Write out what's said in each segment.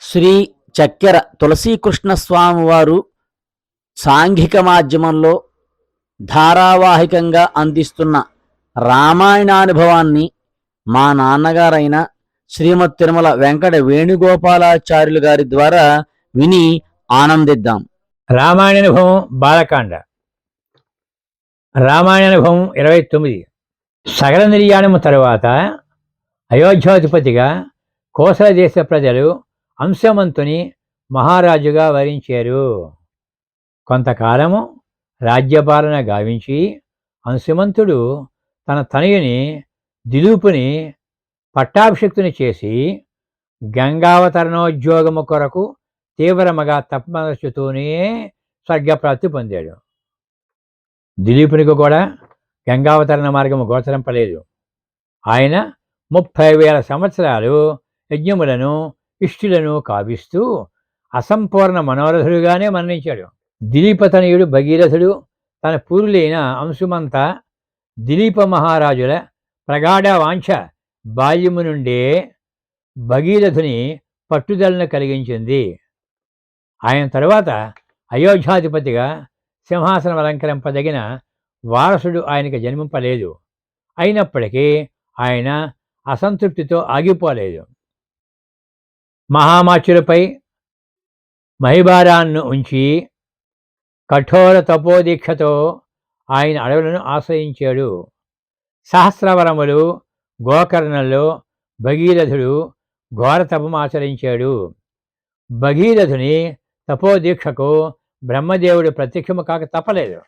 శ్రీ చక్కెర తులసీకృష్ణ స్వామివారు సాంఘిక మాధ్యమంలో ధారావాహికంగా అందిస్తున్న రామాయణానుభవాన్ని మా నాన్నగారైన శ్రీమతి తిరుమల వెంకట వేణుగోపాలాచార్యులు గారి ద్వారా విని ఆనందిద్దాం. రామాయణానుభవం బాలకాండ. రామాయణానుభవం ఇరవై తొమ్మిది. సగల నిర్యాణము తరువాత అయోధ్యాధిపతిగా కోసల దేశ ప్రజలు అంశమంతుని మహారాజుగా వరించారు. కొంతకాలము రాజ్యపాలన గావించి అంశమంతుడు తన తనయుని దిలీపుని పట్టాభిషిక్తుని చేసి గంగావతరణోద్యోగము కొరకు తీవ్రముగా తపమరుచుతూనే స్వర్గప్రాప్తి పొందాడు. దిలీపునికి కూడా గంగావతరణ మార్గము గోచరింపలేదు. ఆయన ముప్పై వేల సంవత్సరాలు యజ్ఞములను ఇష్టులను కావిస్తూ అసంపూర్ణ మనోరథుడుగానే మరణించాడు. దిలీపతనయుడు భగీరథుడు తన పూర్వులైన అంశుమంత దిలీప మహారాజుల ప్రగాఢ వాంఛ బాల్యము నుండే భగీరథుని పట్టుదలను కలిగించింది. ఆయన తరువాత అయోధ్యాధిపతిగా సింహాసనం అలంకరింపదగిన వారసుడు ఆయనకి జన్మింపలేదు. అయినప్పటికీ ఆయన అసంతృప్తితో ఆగిపోలేదు. మహామాచులపై మహిభారాన్ని ఉంచి కఠోర తపోదీక్షతో ఆయన అడవులను ఆశ్రయించాడు. సహస్రవరములు గోకర్ణంలో భగీరథుడు ఘోర తపం ఆచరించాడు. భగీరథుని తపోదీక్షకు బ్రహ్మదేవుడు ప్రత్యక్షము కాక తప్పలేదు.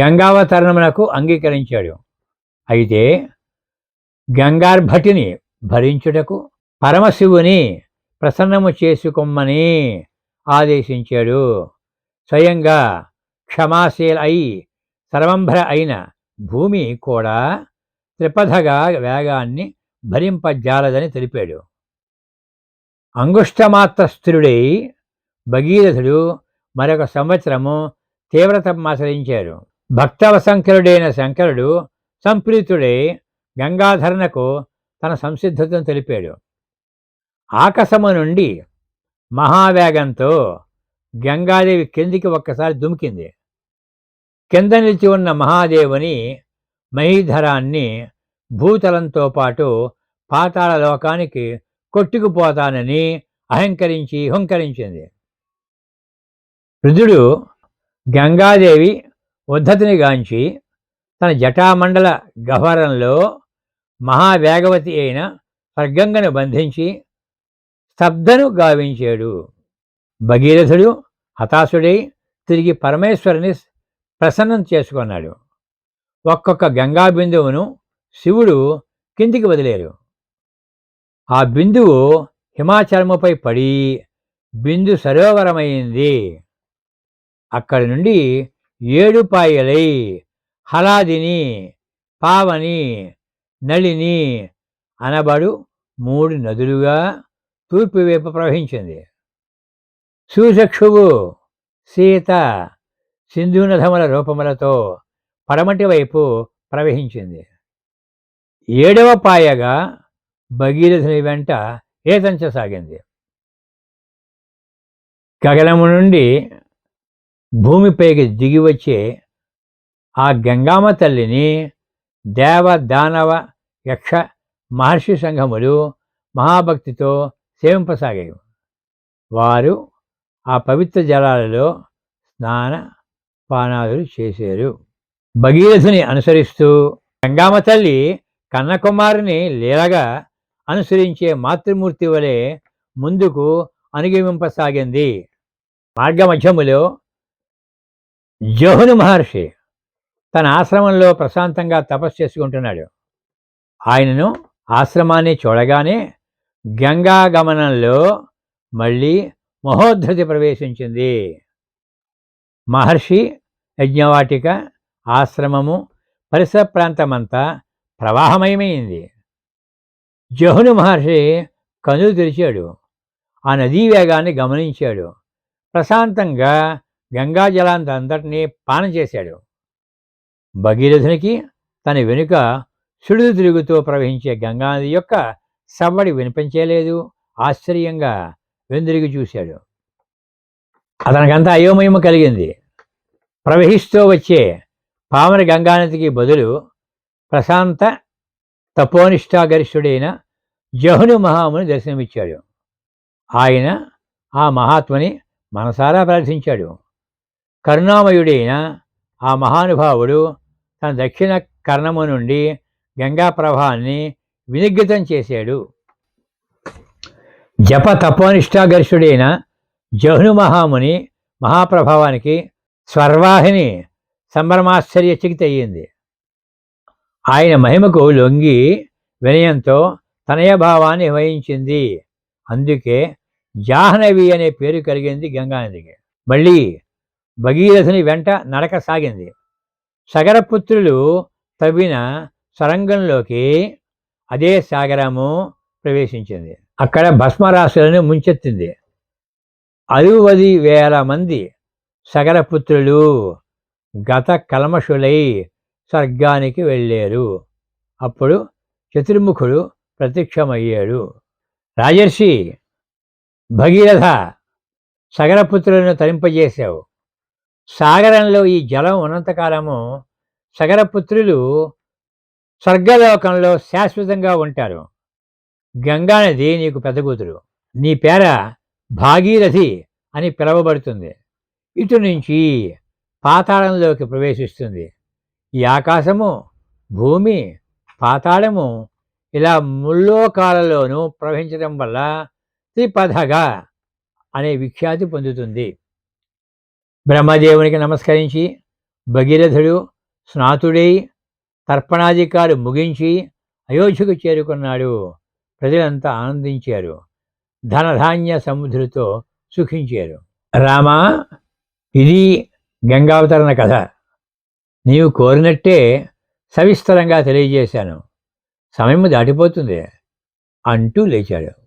గంగావతరణమునకు అంగీకరించాడు. అయితే గంగార్భటిని భరించుటకు పరమశివుని ప్రసన్నము చేసుకొమ్మని ఆదేశించాడు. స్వయంగా క్షమాశీల అయి సర్వంభర అయిన భూమి కూడా త్రిపథగా వేగాన్ని భరింపజాలదని తెలిపాడు. అంగుష్టమాత్రస్థిరుడై భగీరథుడు మరొక సంవత్సరము తీవ్రతమాచరించారు భక్తవశంకరుడైన శంకరుడు సంప్రీతుడై గంగాధరణకు తన సంసిద్ధతను తెలిపాడు. ఆకాశము నుండి మహావేగంతో గంగాదేవి కిందికి ఒక్కసారి దుమికింది. కింద నిలిచి ఉన్న మహాదేవుని మహీధరాన్ని భూతలంతో పాటు పాతాళ లోకానికి కొట్టుకుపోతానని అహంకరించి హుంకరించింది. రుద్రుడు గంగాదేవి ఉద్ధతిని గాంచి తన జటామండల గహ్వరంలో మహావేగవతి అయిన స్వర్గంగను బంధించి స్తబ్దను గావించాడు. భగీరథుడు హతాశుడై తిరిగి పరమేశ్వరుని ప్రసన్నం చేసుకున్నాడు. ఒక్కొక్క గంగా బిందువును శివుడు కిందికి వదిలేరు. ఆ బిందువు హిమాచలముపై పడి బిందు సరోవరమైంది. అక్కడి నుండి ఏడుపాయలై హలాదిని పావని నళిని అనబడు మూడు నదులుగా తూర్పు వైపు ప్రవహించింది. సూచక్షువు సీత సింధునధముల రూపములతో పడమటి వైపు ప్రవహించింది. ఏడవ పాయగా భగీరథుని వెంట ఏతంచసాగింది. గగనము నుండి భూమిపైకి దిగి వచ్చే ఆ గంగామ తల్లిని దేవ దానవ యక్ష మహర్షి సంఘములు మహాభక్తితో సేవింపసాగాయి. వారు ఆ పవిత్ర జలాలలో స్నాన పానాదులు చేశారు. భగీరథుని అనుసరిస్తూ గంగామ తల్లి కన్నకుమారుని లీలగా అనుసరించే మాతృమూర్తి వలె ముందుకు అనుగమింపసాగింది. మార్గమధ్యములో జోహుని మహర్షి తన ఆశ్రమంలో ప్రశాంతంగా తపస్సు చేసుకుంటున్నాడు. ఆయనను ఆశ్రమాన్ని చూడగానే గమనంలో మళ్ళీ మహోద్ధృతి ప్రవేశించింది. మహర్షి యజ్ఞవాటిక ఆశ్రమము పరిసర ప్రాంతమంతా ప్రవాహమయమైంది. జహుని మహర్షి కనులు తెరిచాడు. ఆ నదీ వేగాన్ని గమనించాడు. ప్రశాంతంగా గంగా జలాంతంతటినీ పానం చేశాడు. భగీరథునికి తన వెనుక సుడులు తిరుగుతూ ప్రవహించే గంగానది యొక్క సవ్వడి వినిపించలేదు. ఆశ్చర్యంగా వెందిరిగి చూశాడు. అతనికంతా అయోమయము కలిగింది. ప్రవహిస్తూ వచ్చే పామర గంగానదికి బదులు ప్రశాంత తపోనిష్టాగరిష్ఠుడైన జహును మహాముని దర్శనమిచ్చాడు. ఆయన ఆ మహాత్ముని మనసారా ప్రార్థించాడు. కరుణామయుడైన ఆ మహానుభావుడు తన దక్షిణ కర్ణము నుండి గంగా ప్రవాహాన్ని వినిర్గితం చేశాడు. జప తపోనిష్టాగర్షుడైన జహ్ను మహాముని మహాప్రభావానికి స్వర్వాహిని సంభ్రమాశ్చర్యచకిత అయ్యింది. ఆయన మహిమకు లొంగి వినయంతో తనయభావాన్ని వహించింది. అందుకే జాహ్నవి అనే పేరు కలిగింది గంగానదికి. మళ్ళీ భగీరథుని వెంట నడక సాగింది. సగరపుత్రులు తవ్విన సొరంగంలోకి అదే సాగరము ప్రవేశించింది. అక్కడ భస్మరాశులను ముంచెత్తింది. అరువది వేల మంది సగరపుత్రులు గత కల్మషులై స్వర్గానికి వెళ్ళారు. అప్పుడు చతుర్ముఖుడు ప్రత్యక్షమయ్యాడు. రాజర్షి భగీరథ సగరపుత్రులను తరింపజేశావు. సాగరంలో ఈ జలం ఉన్నంతకాలము సగరపుత్రులు స్వర్గలోకంలో శాశ్వతంగా ఉంటారు. గంగానది నీకు పెద్ద కూతురు. నీ పేర భాగీరథి అని పిలువబడుతుంది. ఇటు నుంచి పాతాళంలోకి ప్రవేశిస్తుంది. ఈ ఆకాశము భూమి పాతాళము ఇలా ముల్లోకాలలోనూ ప్రవహించడం వల్ల త్రిపథగా అనే విఖ్యాతి పొందుతుంది. బ్రహ్మదేవునికి నమస్కరించి భగీరథుడు స్నాతుడై తర్పణాధికారు ముగించి అయోధ్యకు చేరుకున్నాడు. ప్రజలంతా ఆనందించారు. ధనధాన్య సముద్రుతో సుఖించారు. రామా ఇది గంగావతరణ కథ. నీవు కోరినట్టే సవిస్తరంగా తెలియజేశాను. సమయం దాటిపోతుంది అంటూ లేచాడు.